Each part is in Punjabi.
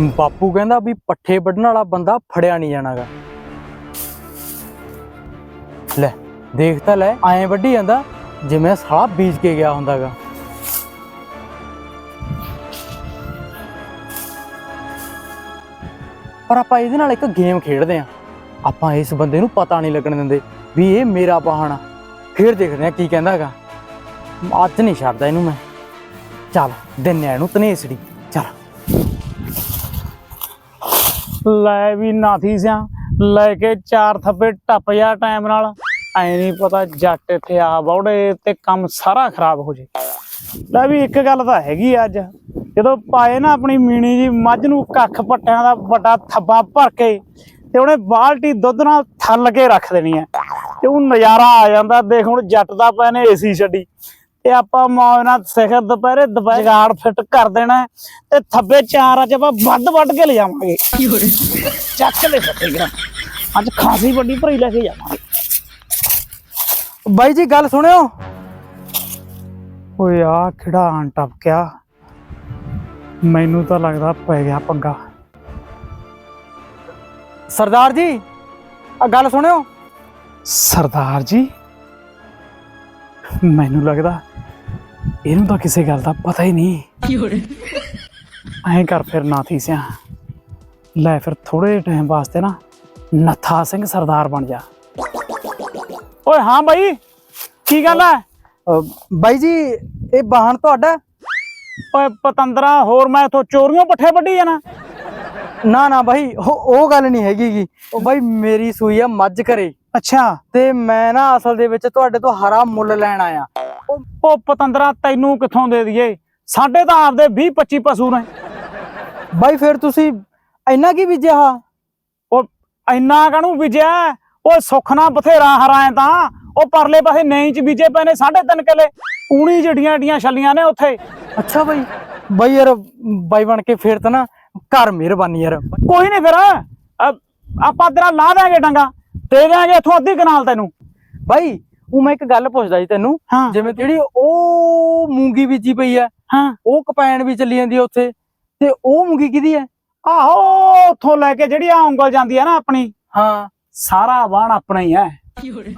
ਬਾਪੂ ਕਹਿੰਦਾ ਵੀ ਪੱਠੇ ਵੱਢਣ ਵਾਲਾ ਬੰਦਾ ਫੜਿਆ ਨਹੀਂ ਜਾਣਾਗਾ। ਲੈ, ਦੇਖ ਤਾਂ ਲੈ, ਐਂ ਵੱਢੀ ਜਾਂਦਾ ਜਿਵੇਂ ਸਾਲਾ ਬੀਜ ਕੇ ਗਿਆ ਹੁੰਦਾਗਾ। ਪਰ ਆਪਾਂ ਇਹਦੇ ਨਾਲ ਇੱਕ ਗੇਮ ਖੇਡਦੇ ਆਂ। ਆਪਾਂ ਇਸ ਬੰਦੇ ਨੂੰ ਪਤਾ ਨਹੀਂ ਲੱਗਣ ਦਿੰਦੇ ਵੀ ਇਹ ਮੇਰਾ ਵਾਹਣ ਆ। ਫਿਰ ਦੇਖਦੇ ਆਂ ਕੀ ਕਹਿੰਦਾ ਹੈਗਾ ਅੱਜ ਨਹੀਂ ਛੱਡਦਾ ਇਹਨੂੰ ਮੈਂ। ਚੱਲ, ਦਿੰਨੇ ਆ ਇਹਨੂੰ ਤਨੇਸੜੀ। ਲੈ ਵੀ ਨਾਥੀ ਸਿਆ, ਲੈ ਕੇ ਚਾਰ ਥੱਪੇ ਟੱਪ ਜਾ ਟਾਈਮ ਨਾਲ। ਐ ਨਹੀਂ ਪਤਾ ਜੱਟ ਇੱਥੇ ਆ ਬੌੜੇ ਤੇ ਕੰਮ ਸਾਰਾ ਖਰਾਬ ਹੋ ਜੇ। ਲੈ ਵੀ ਇੱਕ ਗੱਲ ਤਾਂ ਹੈਗੀ ਆ ਅੱਜ, ਜਦੋਂ ਪਾਏ ਨਾ ਆਪਣੀ ਮੀਣੀ ਜੀ ਮੱਝ ਨੂੰ ਕੱਖ ਪੱਟਿਆਂ ਦਾ ਵੱਡਾ ਥੱਬਾ ਭਰ ਕੇ ਤੇ ਉਹਨੇ ਬਾਲਟੀ ਦੁੱਧ ਨਾਲ ਥੱਲ ਕੇ ਰੱਖ ਦੇਣੀ ਹੈ ਤੇ ਉਹ ਨਜ਼ਾਰਾ ਆ ਜਾਂਦਾ, ਦੇਖ ਹੁਣ ਜੱਟ ਦਾ ਪਏ ਨੇ ਏਸੀ ਛੱਡੀ। ਤੇ ਆਪਾਂ ਮੌਜ ਨਾਲ ਸਿਖਰ ਦੁਪਹਿਰੇ ਦੁਪਹਿਰ ਜਗਾੜ ਫਿੱਟ ਕਰ ਦੇਣਾ ਤੇ ਥੱਬੇ ਚਾਰ ਅੱਜ ਆਪਾਂ ਵੱਢ ਵੱਢ ਕੇ ਲੈ ਜਾਵਾਂਗੇ ਚੱਕ ਲੈ ਫੱਟੇਗਾ ਅੱਜ ਖਾਸੀ ਵੱਡੀ ਭਰੀ ਲੈ ਕੇ ਜਾਵਾਂਗੇ। ਬਾਈ ਜੀ ਗੱਲ ਸੁਣਿਓ? ਓਏ ਆ ਕਿਹੜਾ ਆਂ ਟਪਕਿਆ? ਮੈਨੂੰ ਤਾਂ ਲੱਗਦਾ ਪੈ ਗਿਆ ਪੰਗਾ। ਸਰਦਾਰ ਜੀ ਆ ਗੱਲ ਸੁਣਿਓ? ਸਰਦਾਰ ਜੀ? ਮੈਨੂੰ ਲੱਗਦਾ ਇਹਨੂੰ ਤਾਂ ਕਿਸੇ ਗੱਲ ਦਾ ਪਤਾ ਹੀ ਨਹੀਂ। ਐਂ ਕਰ ਫਿਰ ਨਾਥੀ ਸਿਆ। ਲੈ ਫਿਰ ਥੋੜੇ ਟਾਈਮ ਵਾਸਤੇ ਨਾ ਨੱਥਾ ਸਿੰਘ ਸਰਦਾਰ ਬਣ ਜਾ। ਓਏ ਹਾਂ ਬਾਈ ਕੀ ਗੱਲ ਹੈ ਬਾਈ ਜੀ ਇਹ ਵਾਹਣ ਤੁਹਾਡਾ? ਓਏ ਪਤੰਦਰਾ ਹੋਰ ਮੈਂ ਇਥੋਂ ਚੋਰੀਆਂ ਪੱਠੇ ਵੱਢੀ ਜਾਣਾ। ਨਾ ਨਾ ਬਾਈ ਉਹ ਉਹ ਗੱਲ ਨਹੀਂ ਹੈਗੀ ਗੀ। ਉਹ ਬਾਈ ਮੇਰੀ ਸੂਈ ਆ ਮੱਝ ਘਰੇ। ਅੱਛਾ। ਤੇ ਮੈਂ ਨਾ ਅਸਲ ਦੇ ਵਿੱਚ ਤੁਹਾਡੇ ਤੋਂ ਹਰਾ ਮੁੱਲ ਲੈਣ ਆਇਆ। ਉਹ ਪਤੰਦਰਾ ਤੈਨੂੰ ਕਿੱਥੋਂ ਦੇ ਦਈਏ? ਸਾਡੇ ਤਾਂ ਆਪਦੇ 20 25 ਪਸ਼ੂ ਨੇ। ਬਾਈ ਫਿਰ ਤੁਸੀਂ ਇੰਨਾ ਕੀ ਬੀਜਿਆ ਉਹ ਇੰਨਾ ਕਹਣੂ ਬੀਜਿਆ? ਉਹ ਸੁੱਖ ਨਾਲ ਬਥੇਰਾ ਹਰਾਏ ਤਾਂ। ਉਹ ਪਰਲੇ ਪਾਸੇ ਨਹੀਂ ਚ ਬੀਜੇ ਪਏ ਨੇ 3.5 ਕਿੱਲੇ। ਊਣੀ ਜੜੀਆਂ ਡੀਆਂ ਛੱਲੀਆਂ ਨੇ ਉੱਥੇ। ਅੱਛਾ ਬਾਈ। ਬਾਈ ਯਾਰ ਬਾਈ ਬਣ ਕੇ ਫੇਰ ਤਾਂ ਨਾ ਘਰ ਮਿਹਰਬਾਨੀ ਯਾਰ। ਕੋਈ ਨਹੀਂ ਫਿਰ। ਆਪਾਂ ਤੇਰਾ ਲਾ ਦਾਂਗੇ ਡੰਗਾ। ਦੇ ਦਿਆਂਗੇ ਇੱਥੋਂ ਅੱਧੀ ਕਨਾਲ ਤੈਨੂੰ। ਬਾਈ ਉਹ ਮੈਂ ਇੱਕ ਗੱਲ ਪੁੱਛਦਾ ਸੀ ਤੈਨੂੰ ਜਿਵੇਂ ਜਿਹੜੀ ਉਹ ਮੂੰਗੀ ਬੀਜੀ ਪਈ ਆ ਹਾਂ। ਉਹ ਕਪੈਣ ਵੀ ਚੱਲੀ ਜਾਂਦੀ ਆ ਉੱਥੇ ਤੇ ਉਹ ਮੂੰਗੀ ਕਿਹਦੀ ਹੈ ਆਹੋ ਉੱਥੋਂ ਲੈ ਕੇ ਜਿਹੜੀ ਆ ਉਂਗਲ ਜਾਂਦੀ ਹੈ ਨਾ ਆਪਣੀ ਹਾਂ। ਸਾਰਾ ਵਾਣ ਆਪਣਾ ਹੀ ਹੈ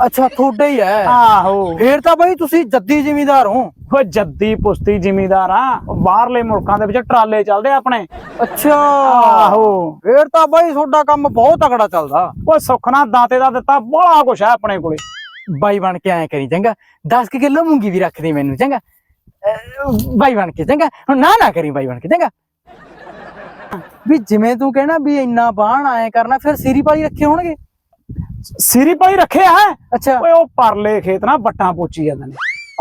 ਅੱਛਾ ਤੁਹਾਡਾ ਹੀ ਹੈ ਆਹੋ। ਫੇਰ ਤਾਂ ਬਾਈ ਤੁਸੀਂ ਜੱਦੀ ਜ਼ਿਮੀਂਦਾਰ ਹੋ। ਉਹ ਜੱਦੀ ਪੁਸਤੀ ਜ਼ਿਮੀਦਾਰ ਆ। ਬਾਹਰਲੇ ਮੁਲਕਾਂ ਦੇ ਵਿੱਚ ਟਰਾਲੇ ਚੱਲਦੇ ਆ ਆਪਣੇ। ਅੱਛਾ। ਆਹੋ। ਫੇਰ ਤਾਂ ਬਾਈ ਤੁਹਾਡਾ ਕੰਮ ਬਹੁਤ ਤਕੜਾ ਚੱਲਦਾ। ਉਹ ਸੁੱਖ ਨਾਲ ਦਾਤੇ ਦਾ ਦਿੱਤਾ ਬੜਾ ਕੁਛ ਹੈ ਆਪਣੇ ਕੋਲੇ। ਬਾਈ ਬਣ ਕੇ ਐ ਕਰੀ ਚੰਗਾ 10 ਕਿਲੋ ਮੂੰਗੀ ਵੀ ਰੱਖ ਦੇ ਮੈਨੂੰ ਚੰਗਾ। ਬਾਈ ਬਣ ਕੇ ਚੰਗਾ ਹੁਣ ਨਾ ਨਾ ਕਰੀ ਬਾਈ ਬਣ ਕੇ ਚੰਗਾ। ਵੀ ਜਿਵੇਂ ਤੂੰ ਕਹਿਣਾ ਵੀ ਇੰਨਾ ਬਾਣ ਆਏ ਕਰਨਾ ਫਿਰ ਸੀਰੀ ਪਾਲੀ ਰੱਖੇ ਹੋਣਗੇ। ਸਿਰੀ ਪਾਈ ਰੱਖਿਆ ਹੈ ਅੱਛਾ। ਓਏ ਉਹ ਪਰਲੇ ਖੇਤ ਨਾ ਬੱਟਾਂ ਪੋਚੀ ਜਾਂਦੇ ਨੇ।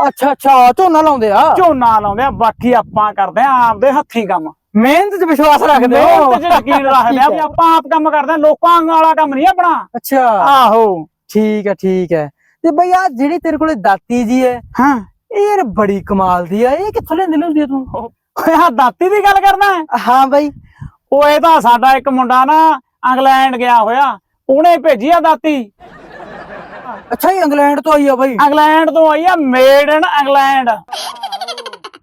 ਅੱਛਾ ਅੱਛਾ ਝੋਨਾ ਲਾਉਂਦੇ ਆ? ਝੋਨਾ ਲਾਉਂਦੇ ਆ ਬਾਕੀ ਆਪਾਂ ਕਰਦੇ ਆ ਆਪਦੇ ਹੱਥੀਂ ਕੰਮ। ਮਿਹਨਤ 'ਚ ਵਿਸ਼ਵਾਸ ਰੱਖਦੇ ਹੋ? ਮਿਹਨਤ 'ਚ ਯਕੀਨ ਰੱਖਦੇ ਆ ਵੀ ਆਪਾਂ ਆਪ ਕੰਮ ਕਰਦੇ ਆ ਲੋਕਾਂ ਵਾਲਾ ਕੰਮ ਨਹੀਂ ਆਪਣਾ। ਅੱਛਾ। ਆਹੋ। ਠੀਕ ਹੈ ਠੀਕ ਹੈ। ਤੇ ਬਈ ਆ ਜਿਹੜੀ ਤੇਰੇ ਕੋਲੇ ਦਾਤੀ ਜੀ ਹੈ ਹਾਂ। ਇਹ ਯਾਰ ਬੜੀ ਕਮਾਲ ਦੀ ਆ ਇਹ ਕਿੱਥੋਂ ਲੈਂਦੀ ਹੁੰਦੀ ਤੂੰ? ਓਏ ਆ ਦਾਤੀ ਦੀ ਗੱਲ ਕਰਨਾ ਹੈ? ਹਾਂ ਬਾਈ। ਉਹ ਇਹ ਤਾਂ ਸਾਡਾ ਇੱਕ ਮੁੰਡਾ ਨਾ ਇੰਗਲੈਂਡ ਗਿਆ ਹੋਇਆ ਉਹਨੇ ਭੇਜੀ ਆ ਦਾਤੀ। ਅੱਛਾ ਇਹ ਇੰਗਲੈਂਡ ਤੋਂ ਆਈ ਆ ਬਾਈ। ਇੰਗਲੈਂਡ ਤੋਂ ਆਈ ਆ ਮੇਡ ਇਨ ਇੰਗਲੈਂਡ।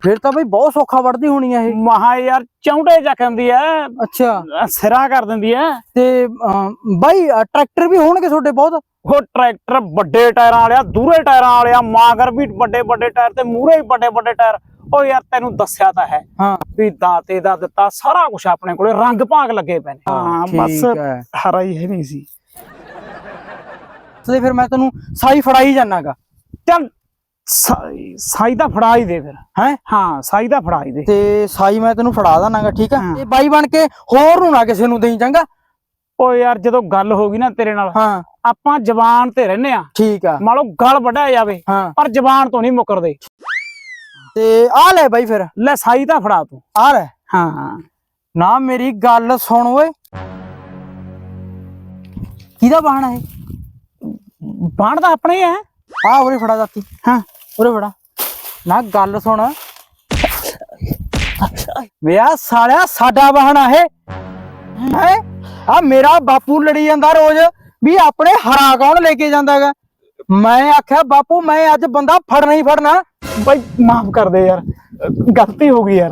ਫਿਰ ਤਾਂ ਬਾਈ ਬਹੁਤ ਸੌਖਾ ਵੜਦੀ ਹੋਣੀ ਆ ਇਹ। ਮਹਾ ਯਾਰ ਚੌਂਡੇ ਚੱਕਦੀ ਐ ਅੱਛਾ। ਸਿਰਾ ਕਰ ਦਿੰਦੀ ਐ ਤੇ ਅਮ, ਬਾਈ ਅ, ਟਰੈਕਟਰ ਵੀ ਹੋਣਗੇ ਤੁਹਾਡੇ ਬਹੁਤ? ਉਹ ਟਰੈਕਟਰ ਵੱਡੇ ਟਾਇਰਾਂ ਵਾਲਿਆ ਦੂਰੇ ਟਾਇਰਾਂ ਵਾਲਿਆ ਮਾਗਰ ਵੀ ਵੱਡੇ ਵੱਡੇ ਟਾਇਰ ਤੇ ਮੂਰੇ ਵੀ ਵੱਡੇ ਵੱਡੇ ਟਾਇਰ। ਉਹ ਯਾਰ ਤੈਨੂੰ ਦੱਸਿਆ ਤਾਂ ਹੈ ਹਾਂ। ਵੀ ਦਾਤੇ ਦਾ ਦਿੱਤਾ ਸਾਰਾ ਕੁਝ ਆਪਣੇ ਕੋਲੇ ਰੰਗ ਭਾਗ ਲੱਗੇ ਪਏ ਨੇ। ਹਾਂ ਬਸ ਹਰਾ ਹੀ ਹੈ ਨਹੀਂ ਸੀ। ਤੇ ਫਿਰ ਮੈਂ ਤੈਨੂੰ ਸਾਈ ਫੜਾਈ ਜਾਣਾਗਾ। ਚੱਲ ਸਾਈ ਦਾ ਫੜਾ ਹੀ ਦੇ ਫਿਰ। ਹੈ? ਹਾਂ ਸਾਈ ਦਾ ਫੜਾ ਹੀ ਦੇ। ਤੇ ਸਾਈ ਮੈਂ ਤੈਨੂੰ ਫੜਾ ਦਾਨਾਗਾ ਠੀਕ ਹਾਂ। ਤੇ ਬਾਈ ਬਣ ਕੇ ਹੋਰ ਨੂੰ ਨਾ ਕਿਸੇ ਨੂੰ ਦੇਈ ਚੰਗਾ। ਓ ਯਾਰ ਜਦੋਂ ਗੱਲ ਹੋ ਗਈ ਨਾ ਤੇਰੇ ਨਾਲ ਹਾਂ। ਆਪਾਂ ਜ਼ਬਾਨ ਤੇ ਰਹਿੰਦੇ ਆ ਠੀਕ ਆ। ਮੰਨ ਲਓ ਗਲ ਵੱਢਿਆ ਜਾਵੇ ਹਾਂ। ਪਰ ਜ਼ਬਾਨ ਤੋਂ ਨਹੀਂ ਮੁਕਰਦੇ। ਤੇ ਆ ਲੈ ਬਾਈ ਫਿਰ। ਲੈ ਸਾਈ ਤਾਂ ਫੜਾ ਤੂੰ। ਆ ਲੈ। ਹਾਂ। ਨਾ ਮੇਰੀ ਗੱਲ ਸੁਣ ਓਏ। ਕਿਹਦਾ ਬਹਾਨਾ ਹੈ ਬਾਣ ਤਾਂ ਆਪਣਾ ਹੀ ਹੈ ਆ ਉਰੇ ਫੜਾ ਦਾਤੀ। ਹਾਂ। ਉਰੇ ਫੜਾ। ਨਾ ਗੱਲ ਸੁਣ। ਵਿਆਹ ਸਾਲਿਆ ਸਾਡਾ ਬਹਾਨਾ ਹੈ ਹੈ? ਆ ਮੇਰਾ ਬਾਪੂ ਲੜੀ ਜਾਂਦਾ ਰੋਜ਼ ਵੀ ਆਪਣੇ ਹਰਾ ਕੌਣ ਲੈ ਕੇ ਜਾਂਦਾ ਹੈਗਾ? ਮੈਂ ਆਖਿਆ, ਬਾਪੂ, ਮੈਂ ਅੱਜ ਬੰਦਾ ਫੜਨਾ ਹੀ ਫੜਨਾ। ਬਾਈ, ਮਾਫ ਕਰ ਦੇ ਯਾਰ। ਗਲਤੀ ਹੋ ਗਈ ਯਾਰ।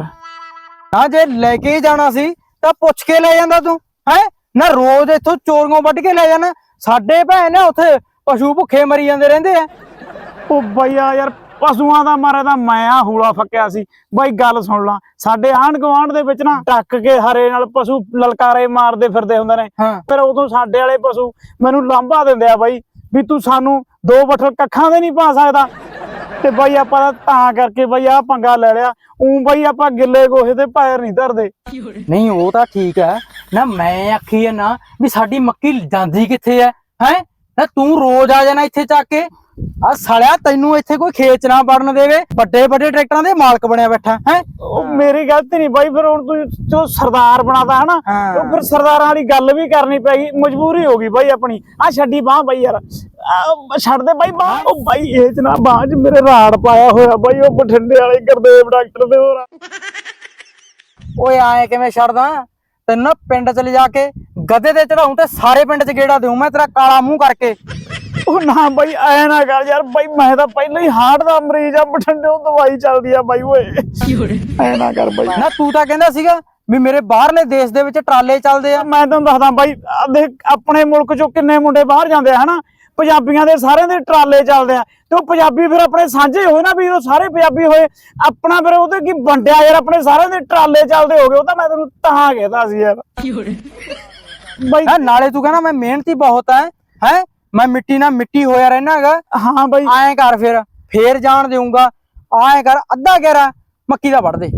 ਨਾ ਜੇ ਲੈ ਕੇ ਜਾਣਾ ਸੀ, ਤਾਂ ਪੁੱਛ ਕੇ ਲੈ ਜਾਂਦਾ ਤੂੰ, ਹੈ? ਨਾ ਰੋਜ਼ ਇੱਥੋਂ ਚੋਰੀਆਂ ਵੱਢ ਕੇ ਲੈ ਜਾਣਾ। ਸਾਡੇ ਭੈਣ ਨੇ ਉੱਥੇ ਪਸ਼ੂ ਭੁੱਖੇ ਮਰੀ ਜਾਂਦੇ ਰਹਿੰਦੇ ਆ। ਉਹ ਬਈਆ ਯਾਰ ਪਸ਼ੂਆਂ ਦਾ ਮਾਰੇ ਤਾਂ ਮੈਂ ਆ ਹੂਲਾ ਫੱਕਿਆ ਸੀ। ਬਾਈ ਗੱਲ ਸੁਣ ਲਾ ਸਾਡੇ ਆਂਢ ਗੁਆਂਢ ਦੇ ਵਿੱਚ ਨਾ ਟੱਕ ਕੇ ਹਰੇ ਨਾਲ ਪਸ਼ੂ ਲਲਕਾਰੇ ਮਾਰਦੇ ਫਿਰਦੇ ਹੁੰਦੇ ਨੇ। ਫਿਰ ਉਦੋਂ ਸਾਡੇ ਵਾਲੇ ਪਸ਼ੂ ਮੈਨੂੰ ਲਾਂਭਾ ਦਿੰਦੇ ਆ ਬਾਈ ਵੀ ਤੂੰ ਸਾਨੂੰ ਦੋ ਬਠਲ ਕੱਖਾਂ ਦੇ ਨਹੀਂ ਪਾ ਸਕਦਾ। ਤੇ ਬਾਈ ਆਪਾਂ ਤਾਂ ਕਰਕੇ ਬਾਈ ਆ ਪੰਗਾ ਲੈ ਲਿਆ। ਉਂ ਬਾਈ ਆਪਾਂ ਗਿੱਲੇ ਗੋਹੇ ਤੇ ਪੈਰ ਨਹੀਂ ਧਰਦੇ। ਨਹੀਂ ਉਹ ਤਾਂ ਠੀਕ ਹੈ। ਨਾ ਮੈਂ ਆਖੀ ਹੈ ਨਾ ਵੀ ਸਾਡੀ ਮੱਕੀ ਜਾਂਦੀ ਕਿੱਥੇ ਹੈ? ਹੈ? ਨਾ ਤੂੰ ਰੋਜ਼ ਆ ਜਾਣਾ ਇੱਥੇ ਚੱਕ ਕੇ। ਆ ਸਾਲਿਆ ਤੈਨੂੰ ਇੱਥੇ ਕੋਈ ਖੇਚ ਨਾ ਵੜਨ ਦੇਵੇ ਵੱਡੇ ਵੱਡੇ ਟਰੈਕਟਰਾਂ ਦੇ ਮਾਲਕ ਬਣਿਆ ਬੈਠਾ ਹੈ? ਉਹ ਮੇਰੀ ਗਲਤੀ ਨਹੀਂ ਬਾਈ ਫਿਰ ਹੁਣ ਤੂੰ ਜੋ ਸਰਦਾਰ ਬਣਾਤਾ ਹਨਾ। ਉਹ ਫਿਰ ਸਰਦਾਰਾਂ ਵਾਲੀ ਗੱਲ ਵੀ ਕਰਨੀ ਪੈ ਗਈ ਮਜਬੂਰੀ ਹੋ ਗਈ ਬਾਈ ਆਪਣੀ। ਆ ਛੱਡੀ ਬਾਹ ਬਾਈ ਯਾਰ। ਛੱਡ ਦੇ ਬਾਈ ਬਾਹ। ਉਹ ਬਾਈ ਇਹ ਚ ਨਾ ਬਾਹ ਚ ਮੇਰੇ ਰਾੜ ਪਾਇਆ ਹੋਇਆ ਬਾਈ ਉਹ ਬਠਿੰਡੇ ਵਾਲੇ ਗੁਰਦੇਵ ਡਾਕਟਰ ਦੇ ਹੋਰ ਓਏ ਆਏ ਕਿਵੇਂ ਛੱਡਦਾ? ਤੈਨੂੰ ਨਾ ਪਿੰਡ ਚ ਲਿਜਾ ਕੇ ਗੱਦੇ ਤੇ ਚੜਾਉਂ ਤੇ ਸਾਰੇ ਪਿੰਡ ਚ ਗੇੜਾ ਦੇਉਂ ਮੈਂ ਤੇਰਾ ਕਾਲਾ ਮੂੰਹ ਕਰਕੇ। ਉਹ ਨਾ ਬਾਈ ਐ ਨਾ ਕਰ ਯਾਰ। ਬਾਈ ਮੈਂ ਤਾਂ ਪਹਿਲਾਂ ਹੀ ਹਾਰਟ ਦਾ ਮਰੀਜ਼ ਆ ਬਠਿੰਡੇ ਉਹ ਦਵਾਈ ਚੱਲਦੀ ਆ ਬਾਈ ਓਏ। ਐ ਨਾ ਕਰ ਬਾਈ। ਨਾ ਤੂੰ ਤਾਂ ਕਹਿੰਦਾ ਸੀਗਾ ਵੀ ਮੇਰੇ ਬਾਹਰਲੇ ਦੇਸ਼ ਦੇ ਵਿੱਚ ਟਰਾਲੇ ਚੱਲਦੇ ਆ। ਮੈਂ ਤੁਹਾਨੂੰ ਦੱਸਦਾ ਬਾਈ ਆਪਣੇ ਮੁਲਕ ਚੋਂ ਕਿੰਨੇ ਮੁੰਡੇ ਬਾਹਰ ਜਾਂਦੇ ਆ ਹਨਾ? ਪੰਜਾਬੀਆਂ ਦੇ ਸਾਰਿਆਂ ਦੇ ਟਰਾਲੇ ਚੱਲਦੇ ਆ। ਤੇ ਉਹ ਪੰਜਾਬੀ ਫਿਰ ਆਪਣੇ ਸਾਂਝੇ ਹੋਏ ਨਾ ਵੀ ਉਹ ਸਾਰੇ ਪੰਜਾਬੀ ਹੋਏ। ਆਪਣਾ ਫਿਰ ਉਹਦੇ ਕੀ ਵੰਡਿਆ ਯਾਰ ਆਪਣੇ ਸਾਰਿਆਂ ਦੇ ਟਰਾਲੇ ਚੱਲਦੇ ਹੋ ਗਏ ਉਹ ਤਾਂ ਮੈਂ ਤੈਨੂੰ ਤਾਂ ਕਹਿਦਾ ਸੀ ਯਾਰ। ਬਾਈ ਹੈਂ, ਨਾਲੇ ਤੂੰ ਕਹਿੰਦਾ ਮੈਂ ਮਿਹਨਤੀ ਬਹੁਤ ਹੈ ਹੈ? ਮੈਂ ਮਿੱਟੀ ਨਾਲ ਮਿੱਟੀ ਹੋਇਆ ਰਹਿਣਾਗਾ ਹਾਂ ਬਾਈ। ਐਂ ਕਰ ਫਿਰ ਫੇਰ ਜਾਣ ਦੇਊਂਗਾ। ਐਂ ਕਰ ਅੱਧਾ ਗੈਰਾ ਮੱਕੀ ਦਾ ਵੜ ਦੇ।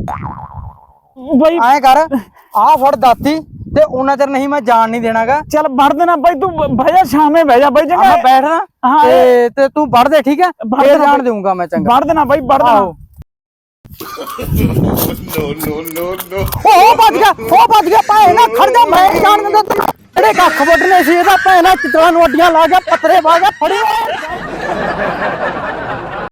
ਬਾਈ। ਐਂ ਕਰ ਆਹ ਫੜ ਦਾਤੀ ਤੇ ਉਹਨਾਂ ਚਿਰ ਨਹੀਂ ਮੈਂ ਜਾਣ ਨਹੀਂ ਦੇਣਾਗਾ। ਚੱਲ ਵੜ ਦੇਣਾ ਬਾਈ ਤੂੰ ਬਹਿ ਜਾ ਸ਼ਾਮੇ ਬਹਿ ਜਾ ਬਾਈ ਚੰਗਾ। ਮੈਂ ਬੈਠਣਾ ਤੇ ਤੇ ਤੂੰ ਵੜ ਦੇ ਠੀਕ ਹੈ? ਵੜ ਫੇਰ ਜਾਣ। ਦੇਊਂਗਾ ਮੈਂ ਚੰਗਾ। ਵੜ ਦੇਣਾ ਬਾਈ ਵੜ ਦੇਣਾ। ਆਹੋ। ਉਹ ਭੱਜ ਗਿਆ ਉਹ ਭੱਜ ਗਿਆ ਭਾਏ ਨਾ ਖੜ ਜਾ ਮੈਂ ਨੀ ਜਾਣ ਦਿੰਦਾ ਤੈਨੂੰ। ਜਿਹੜੇ ਕੱਖ ਵੱਢਨੇ ਸੀ, ਇਹਦਾ ਭੈਣਾ ਚਿਤਰਾਂ ਨੂੰ ਅੱਡੀਆਂ ਲਾ ਗਿਆ ਪੱਥਰੇ ਪਾ ਗਿਆ ਫੜੀ